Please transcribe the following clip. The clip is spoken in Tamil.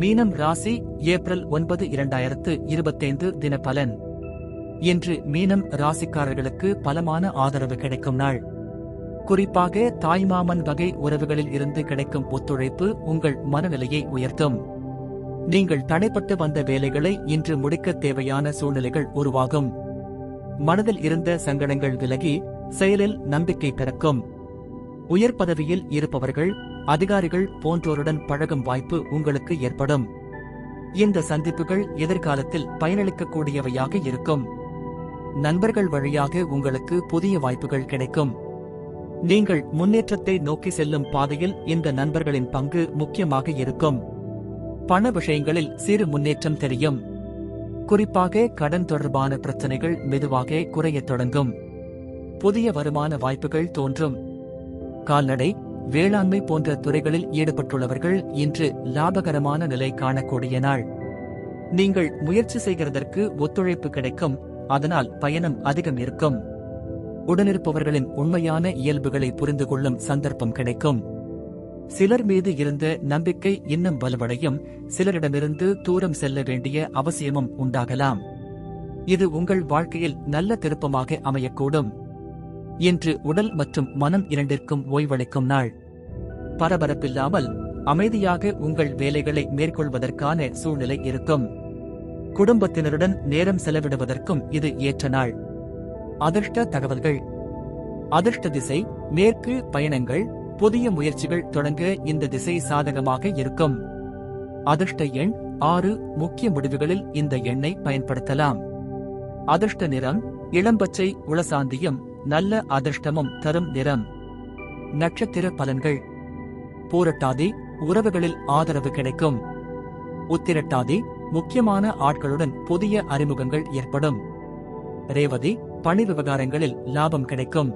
மீனம் ராசி ஏப்ரல் ஒன்பது இரண்டாயிரத்து இருபத்தைந்து தின பலன். இன்று மீனம் ராசிக்காரர்களுக்கு பலமான ஆதரவு கிடைக்கும் நாள். குறிப்பாக தாய்மாமன் வகை உறவுகளில் இருந்து கிடைக்கும் ஒத்துழைப்பு உங்கள் மனநிலையை உயர்த்தும். நீங்கள் தடைப்பட்டு வந்த வேலைகளை இன்று முடிக்க தேவையான சூழ்நிலைகள் உருவாகும். மனதில் இருந்த சங்கடங்கள் விலகி செயலில் நம்பிக்கை பிறக்கும். உயர் பதவியில் இருப்பவர்கள் அதிகாரிகள் போன்றோருடன் பழகும் வாய்ப்பு உங்களுக்கு ஏற்படும். இந்த சந்திப்புகள் எதிர்காலத்தில் பயனளிக்கக்கூடியவையாக இருக்கும். நண்பர்கள் வழியாக உங்களுக்கு புதிய வாய்ப்புகள் கிடைக்கும். நீங்கள் முன்னேற்றத்தை நோக்கி செல்லும் பாதையில் இந்த நண்பர்களின் பங்கு முக்கியமாக இருக்கும். பண விஷயங்களில் சிறு முன்னேற்றம் தெரியும். குறிப்பாக கடன் தொடர்பான பிரச்சனைகள் மெதுவாக குறையத் தொடங்கும். புதிய வருமான வாய்ப்புகள் தோன்றும். கால்நடை வேளாண்மை போன்ற துறைகளில் ஈடுபட்டுள்ளவர்கள் இன்று லாபகரமான நிலை காணக்கூடிய நாள். நீங்கள் முயற்சி செய்கிறதற்கு ஒத்துழைப்பு கிடைக்கும் அதனால் பயணம் அதிகம் இருக்கும். உடனிருப்பவர்களின் உண்மையான இயல்புகளை புரிந்து கொள்ளும் சந்தர்ப்பம் கிடைக்கும். சிலர் மீது இருந்த நம்பிக்கை இன்னும் வலுவடையும் சிலரிடமிருந்து தூரம் செல்ல வேண்டிய அவசியமும் உண்டாகலாம். இது உங்கள் வாழ்க்கையில் நல்ல திருப்பமாக அமையக்கூடும். இன்று உடல் மற்றும் மனம் இரண்டிற்கும் ஓய்வளிக்கும் நாள். பரபரப்பில்லாமல் அமைதியாக உங்கள் வேலைகளை மேற்கொள்வதற்கான சூழ்நிலை இருக்கும். குடும்பத்தினருடன் நேரம் செலவிடுவதற்கும் இது ஏற்ற நாள். அதிர்ஷ்ட தகவல்கள். அதிர்ஷ்ட திசை மேற்கு பயணங்கள் புதிய முயற்சிகள் தொடங்க இந்த திசை சாதகமாக இருக்கும். அதிர்ஷ்ட எண் ஆறு முக்கிய முடிவுகளில் இந்த எண்ணை பயன்படுத்தலாம். அதிர்ஷ்ட நிறம் இளம்பச்சை உளசாந்தியம் நல்ல அதிர்ஷ்டமும் தரும் நிறம். நட்சத்திர பலன்கள். பூரட்டாதி உறவுகளில் ஆதரவு கிடைக்கும். உத்திரட்டாதி முக்கியமான ஆட்களுடன் புதிய அறிமுகங்கள் ஏற்படும். ரேவதி பணி விவகாரங்களில் லாபம் கிடைக்கும்.